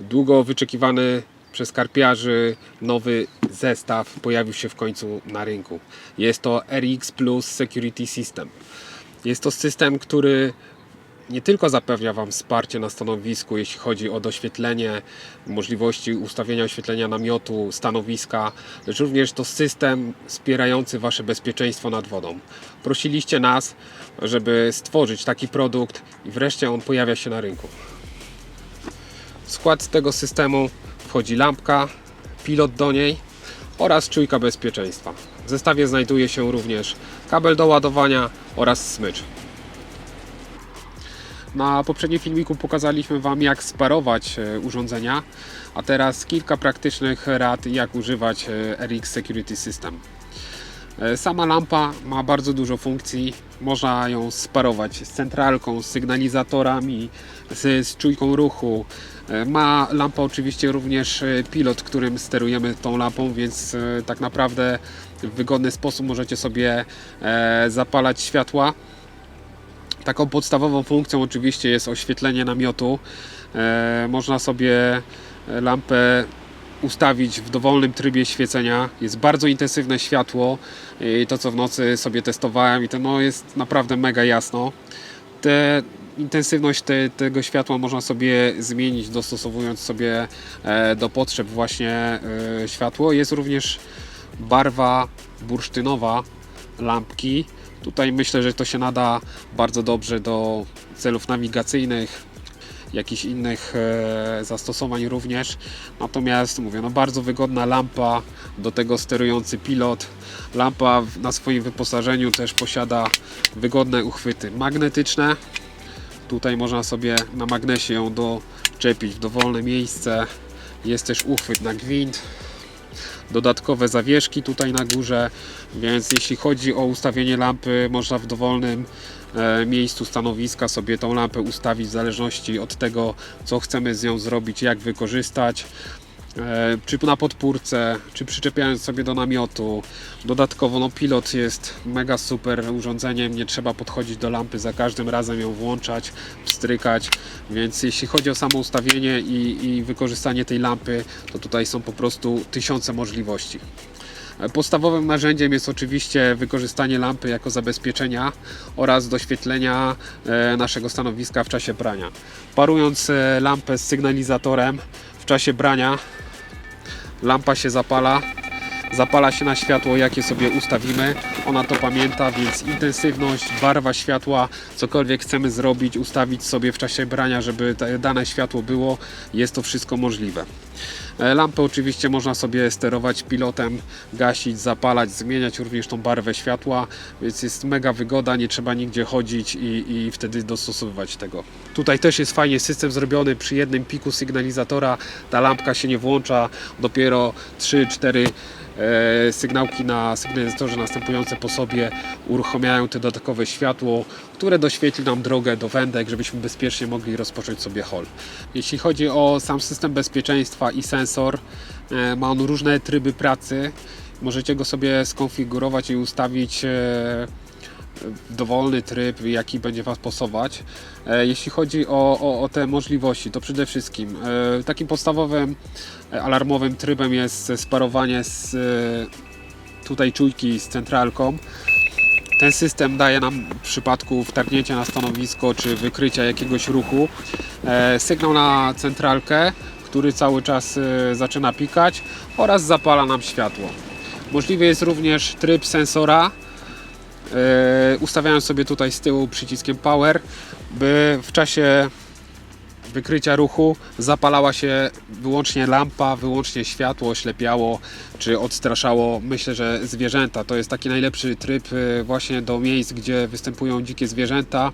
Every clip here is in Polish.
Długo wyczekiwany przez karpiarzy nowy zestaw pojawił się w końcu na rynku. Jest to RX Plus Security System. Jest to system, który nie tylko zapewnia Wam wsparcie na stanowisku, jeśli chodzi o doświetlenie, możliwości ustawienia oświetlenia namiotu, stanowiska, lecz również to system wspierający Wasze bezpieczeństwo nad wodą. Prosiliście nas, żeby stworzyć taki produkt i wreszcie on pojawia się na rynku. W skład tego systemu wchodzi lampka, pilot do niej oraz czujka bezpieczeństwa. W zestawie znajduje się również kabel do ładowania oraz smycz. Na poprzednim filmiku pokazaliśmy Wam jak sparować e, urządzenia, a teraz kilka praktycznych rad jak używać e, RX Security System. E, Sama lampa ma bardzo dużo funkcji. Można ją sparować z centralką, z sygnalizatorami, z, z czujką ruchu. E, Ma lampa oczywiście również e, pilot, którym sterujemy tą lampą, więc tak naprawdę w wygodny sposób możecie sobie zapalać światła. Taką podstawową funkcją oczywiście jest oświetlenie namiotu. Można sobie lampę ustawić w dowolnym trybie świecenia. Jest bardzo intensywne światło i to co w nocy sobie testowałem i to no, jest naprawdę mega jasno. Te, intensywność te, tego światła można sobie zmienić dostosowując sobie e, do potrzeb właśnie e, światło. Jest również barwa bursztynowa lampki. Tutaj myślę, że to się nada bardzo dobrze do celów nawigacyjnych, jakichś innych e, zastosowań również. Natomiast mówię, no bardzo wygodna lampa, do tego sterujący pilot. Lampa na swoim wyposażeniu też posiada wygodne uchwyty magnetyczne. Tutaj można sobie na magnesie ją doczepić w dowolne miejsce. Jest też uchwyt na gwint dodatkowe zawieszki tutaj na górze, więc jeśli chodzi o ustawienie lampy, można w dowolnym miejscu stanowiska sobie tą lampę ustawić w zależności od tego, co chcemy z nią zrobić, jak wykorzystać. E, Czy na podpórce, czy przyczepiając sobie do namiotu. Dodatkowo no, pilot jest mega super urządzeniem, nie trzeba podchodzić do lampy za każdym razem ją włączać, pstrykać, więc jeśli chodzi o samo ustawienie i, i wykorzystanie tej lampy, to tutaj są po prostu tysiące możliwości. Podstawowym narzędziem jest oczywiście wykorzystanie lampy jako zabezpieczenia oraz doświetlenia e, naszego stanowiska w czasie brania. Parując e, lampę z sygnalizatorem w czasie brania, lampa się zapala, zapala się na światło, jakie sobie ustawimy. Ona to pamięta, więc intensywność, barwa światła, cokolwiek chcemy zrobić, ustawić sobie w czasie brania, żeby dane światło było, jest to wszystko możliwe. E, Lampę oczywiście można sobie sterować pilotem, gasić, zapalać, zmieniać również tą barwę światła, więc jest mega wygoda, nie trzeba nigdzie chodzić i, i wtedy dostosowywać tego. Tutaj też jest fajnie system zrobiony przy jednym piku sygnalizatora, ta lampka się nie włącza, dopiero 3-4 e, sygnałki na sygnalizatorze następujące po sobie uruchamiają te dodatkowe światło, które doświetli nam drogę do wędek, żebyśmy bezpiecznie mogli rozpocząć sobie hol. Jeśli chodzi o sam system bezpieczeństwa i sensor, e, ma on różne tryby pracy. Możecie go sobie skonfigurować i ustawić e, dowolny tryb, jaki będzie Was pasować. E, Jeśli chodzi o, o, o te możliwości, to przede wszystkim e, takim podstawowym e, alarmowym trybem jest sparowanie z tutaj czujki z centralką. Ten system daje nam w przypadku wtargnięcia na stanowisko czy wykrycia jakiegoś ruchu sygnał na centralkę, który cały czas zaczyna pikać oraz zapala nam światło. Możliwy jest również tryb sensora, e, ustawiając sobie tutaj z tyłu przyciskiem power, by w czasie wykrycia ruchu zapalała się wyłącznie lampa, wyłącznie światło oślepiało czy odstraszało, myślę, że zwierzęta. To jest taki najlepszy tryb e, właśnie do miejsc, gdzie występują dzikie zwierzęta.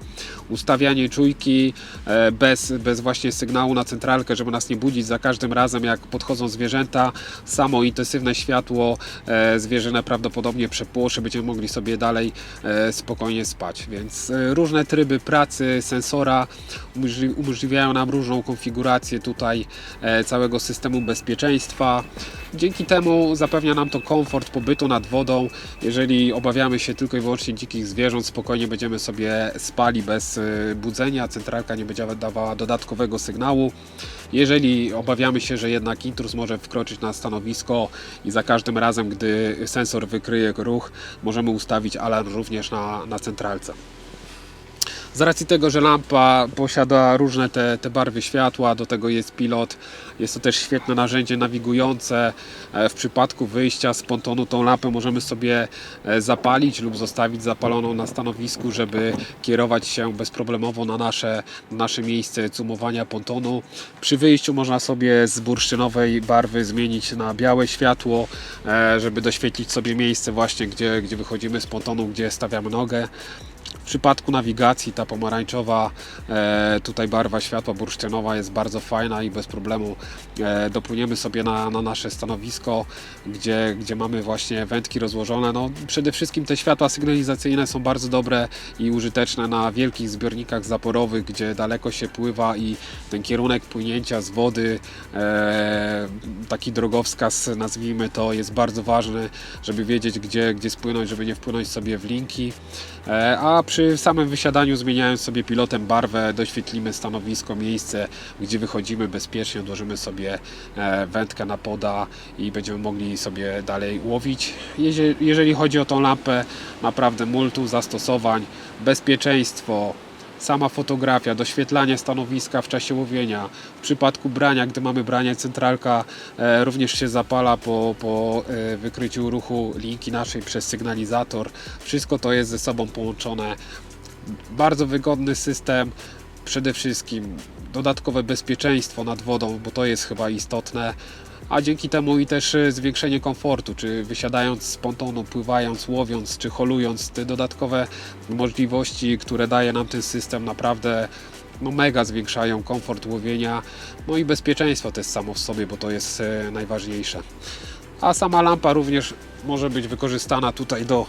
Ustawianie czujki e, bez, bez właśnie sygnału na centralkę, żeby nas nie budzić za każdym razem, jak podchodzą zwierzęta. Samo intensywne światło e, zwierzynę prawdopodobnie przepłoszy, będziemy mogli sobie dalej e, spokojnie spać. Więc różne tryby pracy sensora umożli- umożliwiają nam różną konfigurację tutaj e, całego systemu bezpieczeństwa. Dzięki temu zapewnia nam to komfort pobytu nad wodą. Jeżeli obawiamy się tylko i wyłącznie dzikich zwierząt, spokojnie będziemy sobie spali bez e, budzenia. Centralka nie będzie dawała dodatkowego sygnału. Jeżeli obawiamy się, że jednak intruz może wkroczyć na stanowisko i za każdym razem, gdy sensor wykryje ruch, możemy ustawić alarm również na, na centralce. Z racji tego, że lampa posiada różne te, te barwy światła, do tego jest pilot, jest to też świetne narzędzie nawigujące. E, W przypadku wyjścia z pontonu tą lampę możemy sobie e, zapalić lub zostawić zapaloną na stanowisku, żeby kierować się bezproblemowo na nasze, nasze miejsce cumowania pontonu. Przy wyjściu można sobie z bursztynowej barwy zmienić na białe światło, e, żeby doświetlić sobie miejsce właśnie, gdzie, gdzie wychodzimy z pontonu, gdzie stawiamy nogę. W przypadku nawigacji ta pomarańczowa e, tutaj barwa światła bursztynowa jest bardzo fajna i bez problemu e, dopłyniemy sobie na, na nasze stanowisko, gdzie, gdzie mamy właśnie wędki rozłożone. No, przede wszystkim te światła sygnalizacyjne są bardzo dobre i użyteczne na wielkich zbiornikach zaporowych, gdzie daleko się pływa i ten kierunek płynięcia z wody, e, taki drogowskaz nazwijmy to, jest bardzo ważny, żeby wiedzieć gdzie, gdzie spłynąć, żeby nie wpłynąć sobie w linki. A przy samym wysiadaniu zmieniając sobie pilotem barwę, doświetlimy stanowisko, miejsce, gdzie wychodzimy bezpiecznie, odłożymy sobie e, wędkę na poda i będziemy mogli sobie dalej łowić. Jeżeli chodzi o tą lampę, naprawdę multum zastosowań, bezpieczeństwo, sama fotografia, doświetlanie stanowiska w czasie łowienia. W przypadku brania, gdy mamy branie, centralka e, również się zapala po, po e, wykryciu ruchu linki naszej przez sygnalizator. Wszystko to jest ze sobą połączone. Bardzo wygodny system. Przede wszystkim dodatkowe bezpieczeństwo nad wodą, bo to jest chyba istotne. A dzięki temu i też e, zwiększenie komfortu, czy wysiadając z pontonu, pływając, łowiąc, czy holując, te dodatkowe możliwości, które daje nam ten system, naprawdę no, mega zwiększają komfort łowienia, no i bezpieczeństwo też samo w sobie, bo to jest e, najważniejsze. A sama lampa również może być wykorzystana tutaj do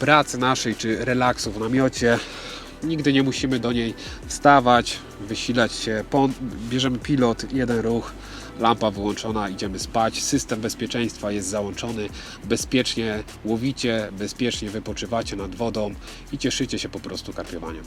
pracy naszej, czy relaksu w namiocie. Nigdy nie musimy do niej wstawać, wysilać się. Bierzemy pilot, jeden ruch, lampa wyłączona, idziemy spać. System bezpieczeństwa jest załączony. Bezpiecznie łowicie, bezpiecznie wypoczywacie nad wodą i cieszycie się po prostu karpiowaniem.